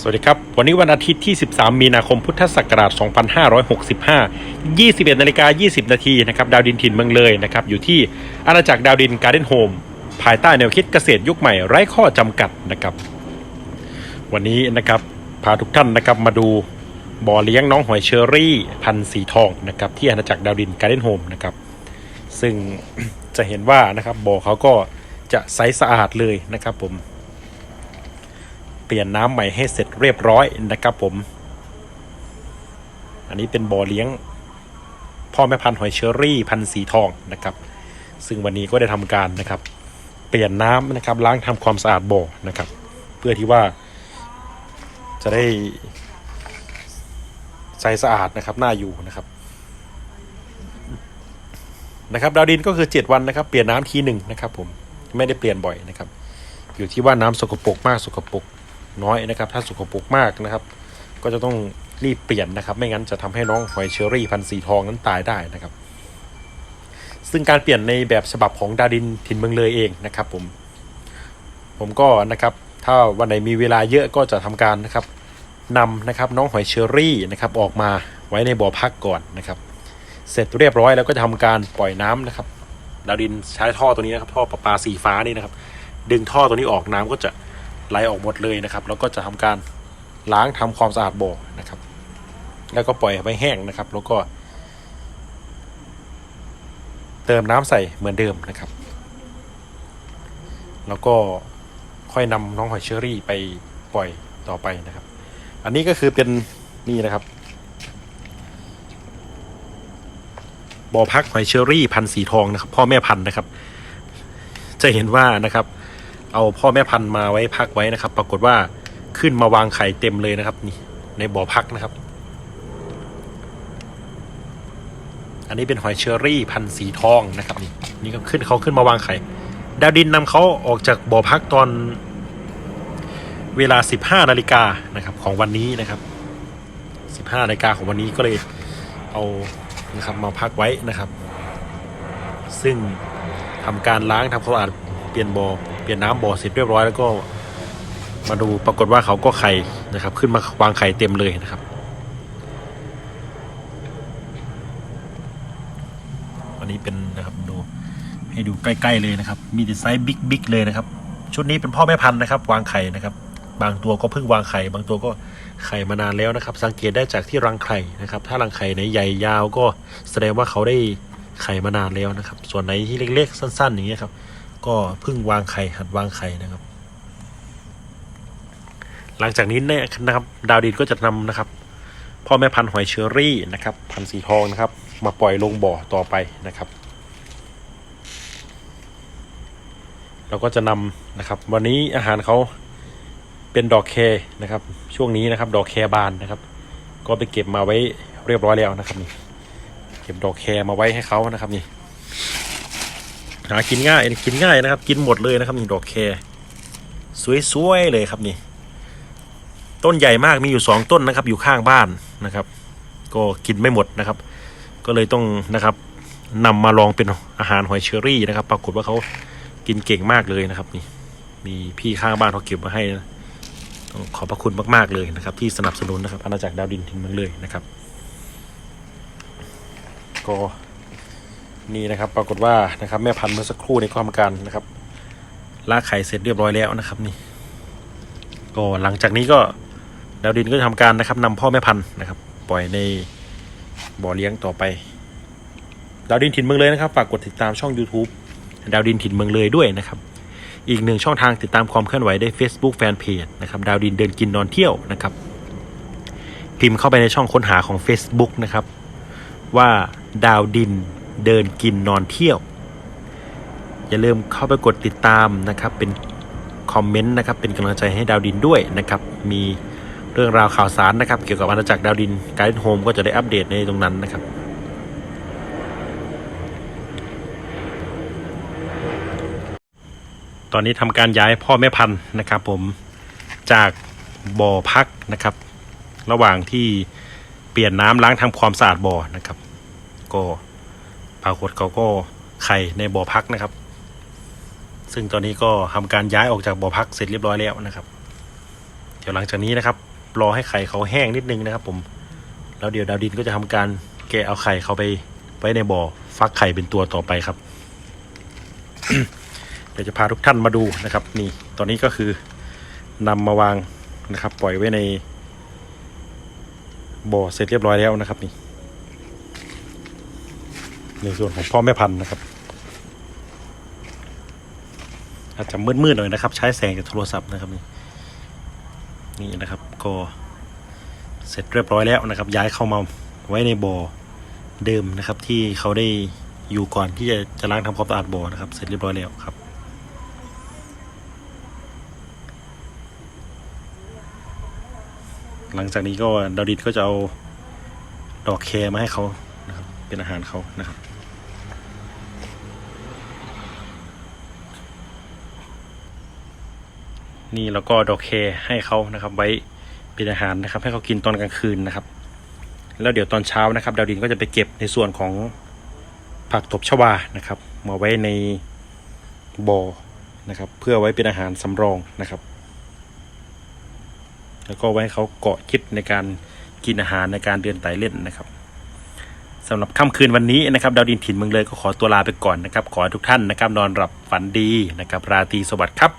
สวัสดีครับ วันนี้วันอาทิตย์ที่ 13 มีนาคมพุทธศักราช 2565 21นาฬิกา20 นาทีนะครับดาวดินถิ่นเมืองเลยนะครับอยู่ที่อาณาจักรดาวดินการ์เด้นโฮมภายใต้แนวคิดเกษตรยุคใหม่ไร้ข้อจำกัดนะครับ วันนี้นะครับพาทุกท่านนะครับมาดูบ่อเลี้ยงน้องหอยเชอรี่ พันสีทองนะครับที่อาณาจักรดาวดินการ์เด้นโฮมนะครับซึ่งจะเห็นว่านะครับบ่อเขาก็จะใสสะอาดเลยนะครับผม เปลี่ยนน้ำใหม่ให้เสร็จเรียบร้อยนะครับผม อันนี้เป็นบ่อเลี้ยง พ่อแม่พันธุ์หอยเชอรี่พันธุ์สีทองนะครับ ซึ่งวันนี้ก็ได้ทำการนะครับ เปลี่ยนน้ำนะครับล้างทำความสะอาดบ่อนะครับ เพื่อที่ว่า จะได้ใสสะอาดนะครับน่าอยู่นะครับนะครับดาวดินก็คือ 7 วันนะครับ เปลี่ยนน้ำทีหนึ่งนะครับผมไม่ได้เปลี่ยนบ่อยนะครับ อยู่ที่ว่าน้ำสกปรกมากสกปรก น้อยนะครับ ถ้าสกปรกมากนะครับ ก็จะต้องรีบเปลี่ยนนะครับ ไม่งั้นจะทำให้น้องหอยเชอรี่พันสีทองนั้นตายได้นะครับ ซึ่งการเปลี่ยนในแบบฉบับของดาวดินถิ่นเมืองเลยเองนะครับ ผม ผมก็นะครับ ถ้าวันไหนมีเวลาเยอะก็จะทำการนะครับนำนะครับน้องหอยเชอรี่นะครับออกมาไว้ในบ่อพักก่อนนะครับ เสร็จเรียบร้อยแล้วก็จะทำการปล่อยน้ำนะครับดาวดินใช้ท่อตัวนี้นะครับท่อประปาสีฟ้านี่นะครับ ดึงท่อตัวนี้ออกน้ำก็จะ ไหลออกหมดเลยนะครับ แล้วก็จะทำการล้างทำความสะอาดบ่อนะครับ แล้วก็ปล่อยไว้แห้งนะครับ แล้วก็ เติมน้ำใส่เหมือนเดิมนะครับ แล้วก็ค่อยนำน้องหอยเชอรี่ไปปล่อยต่อไปนะครับ อันนี้ก็คือเป็นนี่นะครับบ่อพักหอยเชอรี่พันธุ์สีทองนะครับ พ่อแม่พันธุ์นะครับ จะเห็นว่านะครับ เอาพ่อแม่พันธุ์มาไว้พักไว้นะครับ ปรากฏว่าขึ้นมาวางไข่เต็มเลยนะครับ นี่ ในบ่อพักนะครับ อันนี้เป็นหอยเชอรี่พันธุ์สีทองนะครับ นี่นี่ก็ขึ้นเขาขึ้นมาวางไข่ดาวดินนำเขาออกจากบ่อพักตอนเวลา 15นาฬิกานะครับ ของวันนี้นะครับ15นาฬิกาของวันนี้ก็เลยเอานะครับมาพักไว้นะครับ ซึ่งทำการล้างทำความสะอาดเปลี่ยนบ่อ ลี่ยนน้ำบ่อเสร็จเรียบร้อยแล้วก็มาดูปรากฏว่าเขาก็ไข่นะครับ ขึ้นมาวางไข่เต็มเลยนะครับ อันนี้เป็นนะครับดูให้ดูใกล้ๆเลยนะครับ มีแต่ไซส์บิ๊กๆเลยนะครับ ชุดนี้เป็นพ่อแม่พันธุ์นะครับ วางไข่นะครับ บางตัวก็เพิ่งวางไข่ บางตัวก็ไข่มานานแล้วนะครับ สังเกตได้จากที่รังไข่นะครับ ถ้ารังไข่ไหนใหญ่ยาวก็แสดงว่าเขาได้ไข่มานานแล้วนะครับ ส่วนไหนที่เล็กๆ สั้น ๆ อย่างเงี้ยครับ ก็เพิ่งวางไข่หัดวางไข่นะครับ หลังจากนี้เนี่ยนะครับ ดาวดินก็จะนำนะครับ พ่อแม่พันธุ์หอยเชอรี่นะครับ พันธุ์สีทองนะครับ มาปล่อยลงบ่อต่อไปนะครับเราก็จะนำนะครับ วันนี้อาหารเขาเป็นดอกแคนะครับ ช่วงนี้นะครับ ดอกแคบานนะครับ ก็ไปเก็บมาไว้เรียบร้อยแล้วนะครับนี่เก็บดอกแคมาไว้ให้เขานะครับนี่ หากินง่ายกินง่ายนะครับ กินหมดเลยนะครับนี่ดอกแครสวยๆเลยครับนี่ ต้นใหญ่มากมีอยู่สองต้นนะครับ อยู่ข้างบ้านนะครับ ก็กินไม่หมดนะครับ ก็เลยต้องนะครับนำมาลองเป็นอาหารหอยเชอรี่นะครับ ปรากฏว่าเขากินเก่งมากเลยนะครับ นี่ มีพี่ข้างบ้านเขาเก็บมาให้นะต้องขอบพระคุณมากๆเลยนะครับ ที่สนับสนุนนะครับอาณาจักรดาวดินทิ้งเมืองเลยนะครับ ก็ นี่นะครับปรากฏว่านะครับแม่พันธุ์เมื่อสักครู่ในความการนะครับลากไข่เสร็จเรียบร้อยแล้วนะครับนี่ ก็หลังจากนี้ก็ดาวดินก็จะทำการนะครับนำพ่อแม่พันธุ์นะครับ ปล่อยในบ่อเลี้ยงต่อไป ดาวดินถิ่นเมืองเลยนะครับฝากกดติดตามช่อง YouTube ดาวดินถิ่นเมืองเลยด้วยนะครับ อีกหนึ่งช่องทางติดตามความเคลื่อนไหวได้ Facebook Fanpage นะครับดาวดินเดินกินนอนเที่ยวนะครับ พิมพ์เข้าไปในช่องค้นหาของ Facebook นะครับ ว่าดาวดิน เดินกินนอนเที่ยว อย่าลืมเข้าไปกดติดตามนะครับ เป็นคอมเมนต์นะครับ เป็นกำลังใจให้ดาวดินด้วยนะครับ มีเรื่องราวข่าวสารนะครับ เกี่ยวกับอาณาจักรดาวดินไกด์โฮมก็จะได้อัปเดตในตรงนั้นนะครับตอนนี้ทำการย้ายพ่อแม่พันธุ์นะครับ ผมจากบ่อพักนะครับ ระหว่างที่เปลี่ยนน้ำล้างทำความสะอาดบ่อนะครับ ก็ ปรากฏเขาก็ไข่ในบ่อพักนะครับ ซึ่งตอนนี้ก็ทำการย้ายออกจากบ่อพักเสร็จเรียบร้อยแล้วนะครับแถดี๋ยวหลังจากนี้นะครับ รอให้ไข่เขาแห้งนิดนึงนะครับ ผม แล้วเดี๋ยวดาวดินก็จะทำการแกะเอาไข่เขาไปไว้ในบ่อฟักไข่เป็นตัวต่อไปครับ เดี๋ยวจะพาทุกท่านมาดูนะครับ นี่ตอนนี้ก็คือนำมาวางนะครับ ปล่อยไว้ในบ่อเสร็จเรียบร้อยแล้วนะครับนี่ ในส่วนของพ่อแม่พันธุ์นะครับ อาจจะมืดๆหน่อยนะครับ ใช้แสงจากโทรศัพท์นะครับนี่นี่นะครับ ก็เสร็จเรียบร้อยแล้วนะครับ ย้ายเข้ามาไว้ในบ่อเดิมนะครับ ที่เขาได้อยู่ก่อนที่จะจะล้างทำความสะอาดบ่อนะครับ เสร็จเรียบร้อยแล้วครับหลังจากนี้ก็ดาวดินก็จะเอาดอกแคร์มาให้เขา เป็นอาหารเขานะครับ นี่แล้วก็ดอกแคให้เขานะครับ ไว้เป็นอาหารนะครับ ให้เขากินตอนกลางคืนนะครับ แล้วเดี๋ยวตอนเช้านะครับ ดาวดินก็จะไปเก็บในส่วนของผักตบชวานะครับมาไว้ในบ่อนะครับ เพื่อไว้เป็นอาหารสำรองนะครับ แล้วก็ไว้เขาเกาะคิดในการกินอาหารในการเดินไต่เล่นนะครับ สำหรับค่ำคืนวันนี้นะครับดาวดินถิ่นเมืองเลยก็ขอตัวลาไปก่อนนะครับ ขอให้ทุกท่านนะครับ นอนหลับฝันดีนะครับ ราตรีสวัสดิ์ครับ